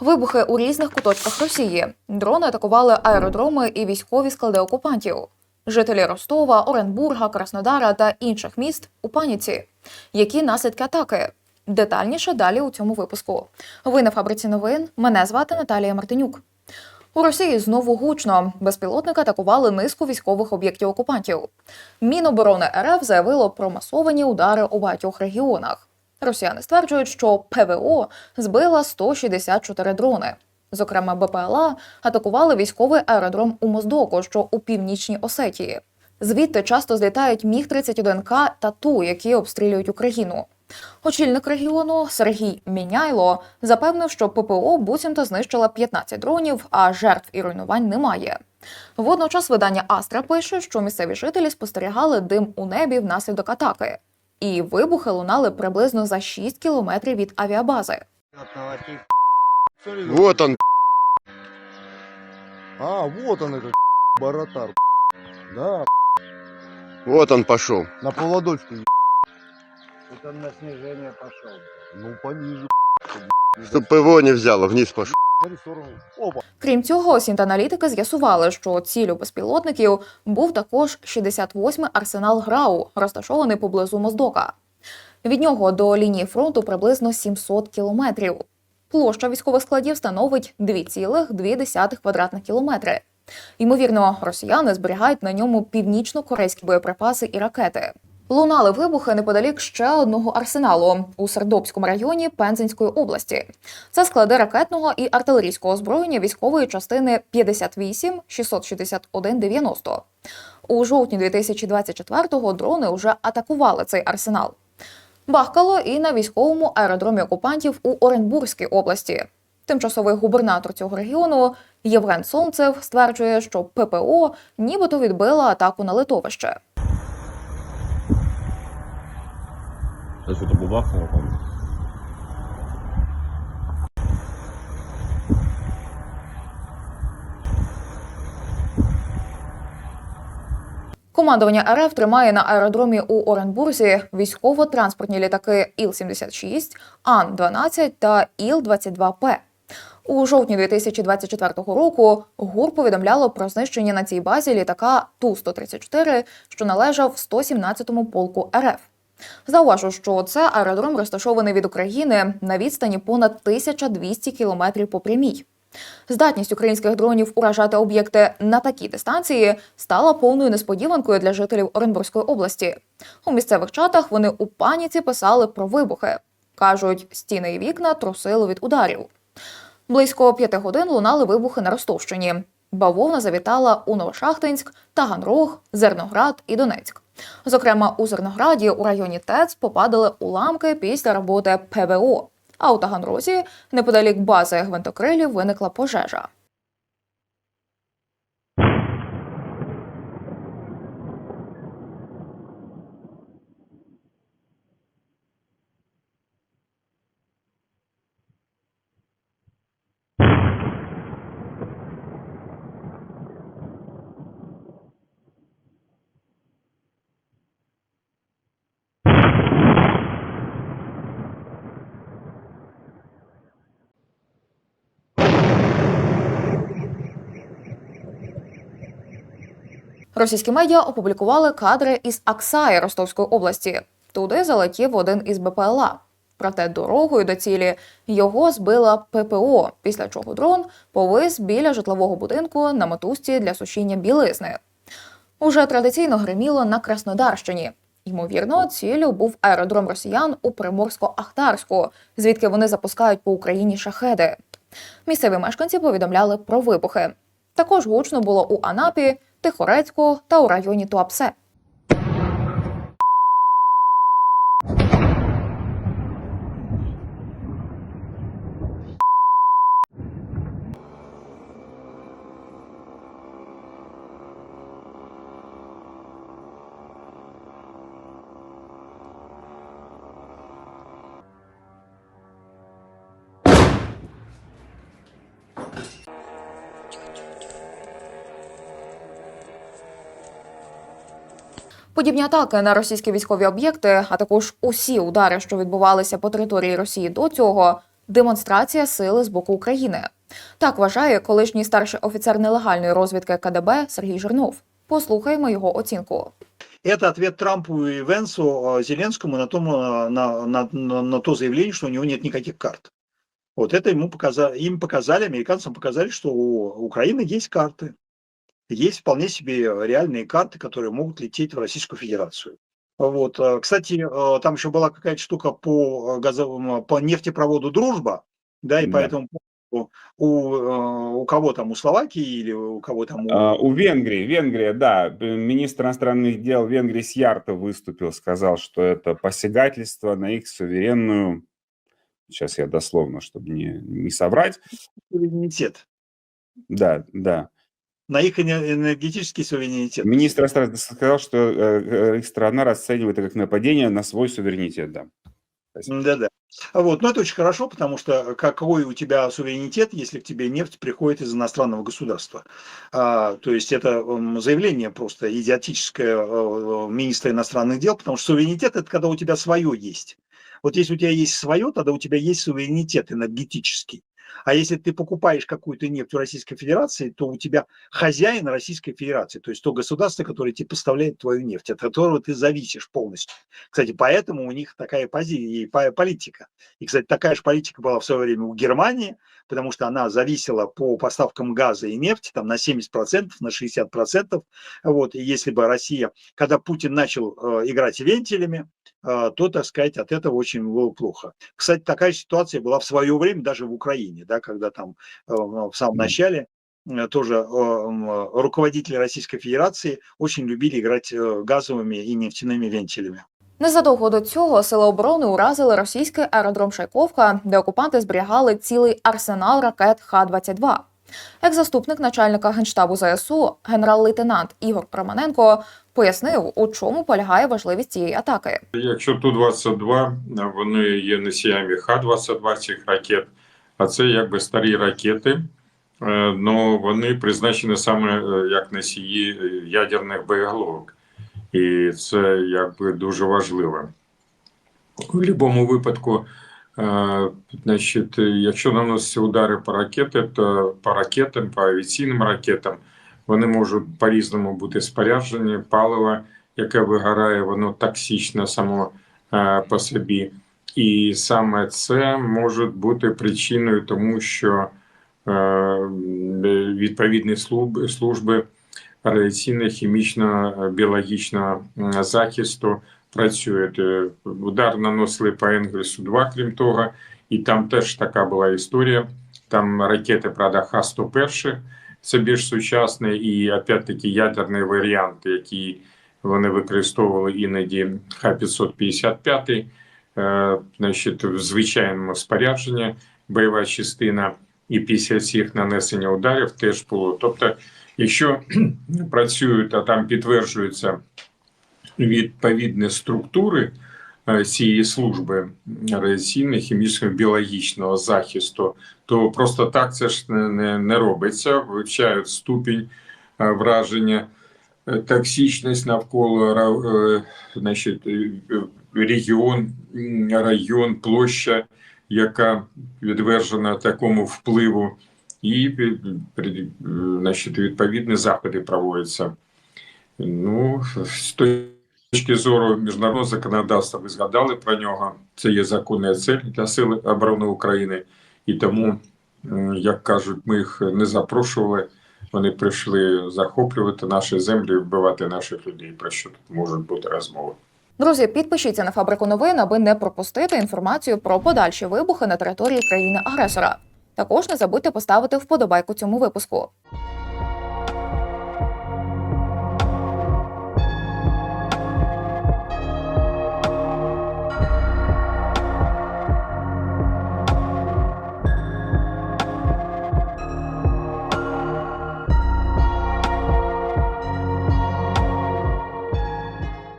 Вибухи у різних куточках Росії. Дрони атакували аеродроми і військові склади окупантів. Жителі Ростова, Оренбурга, Краснодара та інших міст у паніці. Які наслідки атаки? Детальніше далі у цьому випуску. Ви на фабриці новин. Мене звати Наталія Мартинюк. У Росії знову гучно. Безпілотники атакували низку військових об'єктів окупантів. Міноборони РФ заявило про масовані удари у багатьох регіонах. Росіяни стверджують, що ПВО збила 164 дрони. Зокрема, БПЛА атакували військовий аеродром у Моздоку, що у північній Осетії. Звідти часто злітають міг 31 к та ту, які обстрілюють Україну. Очільник регіону Сергій Міняйло запевнив, що ППО буцімто знищила 15 дронів, а жертв і руйнувань немає. Водночас видання Астра пише, що місцеві жителі спостерігали дим у небі внаслідок атаки, і вибухи лунали приблизно за 6 кілометрів від авіабази. Вот он, А, вот он этот баратар. Да, вот он пошел. на поводочке. Это на снижение пошел. Ну, пониже. Чтоб ПВО не взяло, вниз пошел. Крім цього, сінтаналітики з'ясували, що ціллю безпілотників був також 68-й арсенал ГРАУ, розташований поблизу Моздока. Від нього до лінії фронту приблизно 700 кілометрів. Площа військових складів становить 2,2 квадратних кілометри. Ймовірно, росіяни зберігають на ньому північно-корейські боєприпаси і ракети. Лунали вибухи неподалік ще одного арсеналу у Сердобському районі Пензенської області. Це склади ракетного і артилерійського озброєння військової частини 58 661 90. У жовтні 2024-го дрони вже атакували цей арсенал. Бахкало і на військовому аеродромі окупантів у Оренбурзькій області. Тимчасовий губернатор цього регіону Євген Сонцев стверджує, що ППО нібито відбила атаку на литовище. Это что-то бабахнуло там. Командування РФ тримає на аеродромі у Оренбурзі військово-транспортні літаки Іл-76, Ан-12 та Іл-22П. У жовтні 2024 року ГУР повідомляло про знищення на цій базі літака Ту-134, що належав 117-му полку РФ. Зауважу, що це аеродром розташований від України на відстані понад 1200 кілометрів по прямій. Здатність українських дронів уражати об'єкти на такій дистанції стала повною несподіванкою для жителів Оренбурзької області. У місцевих чатах вони у паніці писали про вибухи. кажуть, стіни і вікна трусили від ударів. Близько п'яти годин лунали вибухи на Ростовщині. Бавовна завітала у Новошахтинськ, Таганрог, Зерноград і Донецьк. Зокрема, у Зернограді у районі ТЕЦ попадали уламки після роботи ПВО. А у Таганрозі, неподалік бази гвинтокрилів, виникла пожежа. Російські медіа опублікували кадри із Аксаї Ростовської області. Туди залетів один із БПЛА. Проте дорогою до цілі його збила ППО, після чого дрон повис біля житлового будинку на мотузці для сушіння білизни. Уже традиційно гриміло на Краснодарщині. Ймовірно, ціллю був аеродром росіян у Приморсько-Ахтарську, звідки вони запускають по Україні шахеди. Місцеві мешканці повідомляли про вибухи. Також гучно було у Анапі, Тихорецьку та у районі Туапсе. Подібні атаки на російські військові об'єкти, а також усі удари, що відбувалися по території Росії до цього, демонстрація сили з боку України. Так вважає колишній старший офіцер нелегальної розвідки КДБ Сергій Жирнов. Послухаємо його оцінку. Это ответ Трампу и Венсу э, Зеленскому на, том, э, на, на, на, на то заявление, что у него нет никаких карт. Вот это ему показали, им показали, американцам показали, что у Украины есть карты. Есть вполне себе реальные карты, которые могут лететь в Российскую Федерацию. Вот. э, Кстати, э, там еще была какая-то штука по, э, газовому, по нефтепроводу «Дружба», да, и Да. по этому поводу у, э, у кого там, у Словакии или у кого там? У... А, У Венгрии, Венгрия, да, министр иностранных дел Венгрии Сьярто выступил, сказал, что это посягательство на их суверенную, сейчас я дословно, чтобы не, не соврать, суверенитет. да, да. На их эне- энергетический суверенитет. Министр иностранных сказал, что э, э, их страна расценивает это как нападение на свой суверенитет, да. Да-да. Вот, но это очень хорошо, потому что какой у тебя суверенитет, если к тебе нефть приходит из иностранного государства? А, то есть это заявление просто идиотическое э, министра иностранных дел, потому что суверенитет это когда у тебя свое есть. Вот если у тебя есть свое, тогда у тебя есть суверенитет энергетический. А если ты покупаешь какую-то нефть у Российской Федерации, то у тебя хозяин Российской Федерации, то есть то государство, которое тебе поставляет твою нефть, от которого ты зависишь полностью. Кстати, поэтому у них такая позиция и по- политика. И, кстати, такая же политика была в свое время у Германии, потому что она зависела по поставкам газа и нефти там, на 70%, на 60%. Вот. И если бы Россия, когда Путин начал э, играть вентилями, то, так сказать, от этого очень было плохо. Кстати, такая ситуация была в свое время даже в Украине, да, когда там э, в самом Мгм. начале э, тоже э, м, руководители Российской Федерации очень любили играть э, газовыми и нефтяными вентилями. Незадовго до цього сили оборони уразили російський аеродром Шайковка, де окупанти зберігали цілий арсенал ракет Х-22. Екс-заступник начальника генштабу ЗСУ, генерал-лейтенант Ігор Романенко, пояснив, у чому полягає важливість цієї атаки. Якщо Ту-22, вони є носіями Х-22 цих ракет, а це якби старі ракети, але вони призначені саме е, як носії ядерних боєголовок. І це якби дуже важливо. У будь-якому випадку, значить, якщо наносяться удари по ракети, то по ракетам, по авіаційним ракетам, вони можуть по-різному бути споряджені, паливо, яке вигорає, воно токсично само е, по собі. І саме це може бути причиною, тому що е, відповідні служби, радіаційно хімічного біологічного захисту працюють. Е, Удар наносили по Енгельсу 2, крім того, і там теж така була історія. Там ракети, правда, Х-101, це більш сучасний і опять-таки ядерний варіант, який вони використовували іноді Х-555, е, значить, в звичайному спорядженні бойова частина і після цих нанесення ударів теж було. Тобто, якщо працюють, а там підтверджуються відповідні структури е, цієї служби радіаційного, хімічного, біологічного захисту, то просто так це ж не, не, робиться. Вивчають ступінь е, враження, е, токсичність навколо значить, регіон, район, площа, яка відвержена такому впливу, і значить, відповідні заходи проводяться. Ну, з точки зору міжнародного законодавства, ви згадали про нього. Це є законна цель для Сил оборони України, і тому, як кажуть, ми їх не запрошували. Вони прийшли захоплювати наші землі, вбивати наших людей. Про що тут можуть бути розмови? Друзі, підпишіться на фабрику новин, аби не пропустити інформацію про подальші вибухи на території країни-агресора. Також не забудьте поставити вподобайку цьому випуску.